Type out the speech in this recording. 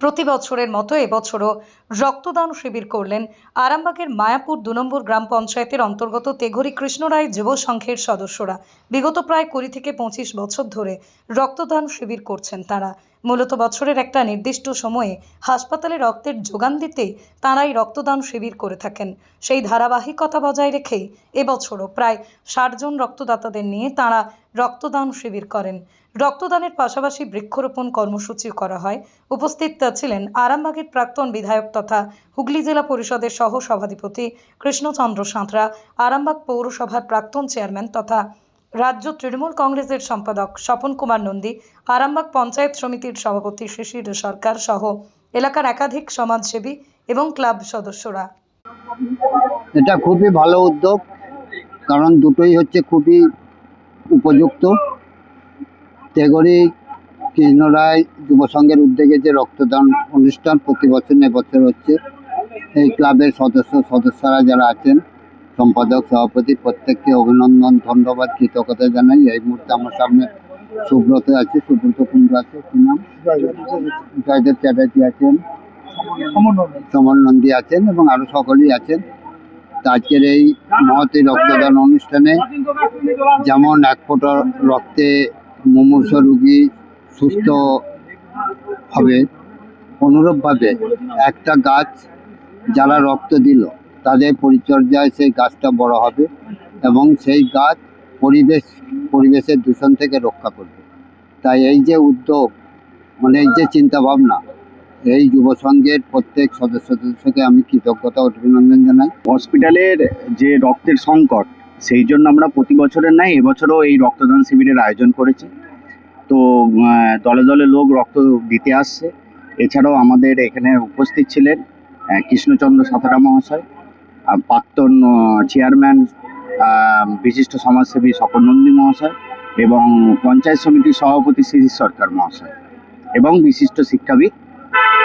প্রতি বছরের মতো এবছরও রক্তদান শিবির করলেন আরামবাগের মায়াপুর দু নম্বর গ্রাম পঞ্চায়েতের অন্তর্গত তেঘরি কৃষ্ণরায় যুব সংঘের সদস্যরা। বিগত প্রায় কুড়ি থেকে পঁচিশ বছর ধরে রক্তদান শিবির করছেন তারা। মূলত বছরের একটা নির্দিষ্ট সময়ে হাসপাতালে রক্তের যোগান দিতেই তাঁরাই রক্তদান শিবির করে থাকেন। সেই ধারাবাহিকতা বজায় রেখেই এবছরও প্রায় ষাট জন রক্তদাতাদের নিয়ে তাঁরা রক্তদান শিবির করেন। রক্তদানের পাশাপাশি বৃক্ষরোপণ কর্মসূচি করা হয়। উপস্থিত ছিলেন আরামবাগের প্রাক্তন বিধায়ক তথা হুগলি জেলা পরিষদের সহ সভাধিপতি কৃষ্ণচন্দ্র সাঁতরা, আরামবাগ পৌরসভার প্রাক্তন চেয়ারম্যান তথা রাজ্য তৃণমূল কংগ্রেসের সম্পাদক স্বপন কুমার নন্দী, আরামবাগ পঞ্চায়েত সমিতির সভাপতি শিশির সরকার সহ এলাকার একাধিক সমাজসেবী এবং ক্লাব সদস্যরা। এটা খুবই ভালো উদ্যোগ, কারণ দুটোই হচ্ছে খুবই উপযুক্ত। তেগরি কৃষ্ণরায় যুব সংঘের উদ্যোগে যে রক্তদান অনুষ্ঠান প্রতি বছর এবছর হচ্ছে এই ক্লাবের সদস্য সদস্যরা যারা আছেন সম্পাদক সভাপতি প্রত্যেককে অভিনন্দন ধন্যবাদ কৃতজ্ঞতা জানাই। এই মুহূর্তে আমার সামনে সুব্রত আছে সুব্রত কুন্ডু আছে কি নাম? জয়দেব চ্যাটার্জি আছেন সমর নন্দী আছেন এবং আরও সকলেই আছেন। আজকের এই মহতি রক্তদান অনুষ্ঠানে যেমন এক ফোঁটা রক্তে মুমূর্ষ রুগী সুস্থ হবে, অনুরূপভাবে একটা গাছ যারা রক্ত দিল, তাদের পরিচর্যায় সেই গাছটা বড় হবে এবং সেই গাছ পরিবেশ, পরিবেশের দূষণ থেকে রক্ষা করবে। তাই এই যে উদ্যোগ মানে এই যে চিন্তা ভাবনা এই যুব সংঘের প্রত্যেক সদস্য সদস্যকে আমি কৃতজ্ঞতা অভিনন্দন জানাই। হসপিটালের যে রক্তের সংকট, সেই জন্য আমরা প্রতি বছরের নাই এবছরও এই রক্তদান শিবিরের আয়োজন করেছি। তো দলে দলে লোক রক্ত দিতে আসছে। এছাড়াও আমাদের এখানে উপস্থিত ছিলেন কৃষ্ণচন্দ্র সাঁতরা মহাশয় প্রাক্তন চেয়ারম্যান বিশিষ্ট সমাজসেবী স্বপন নন্দী মহাশয় এবং পঞ্চায়েত সমিতির সভাপতি শ্রী সরকার মহাশয় এবং বিশিষ্ট শিক্ষাবিদ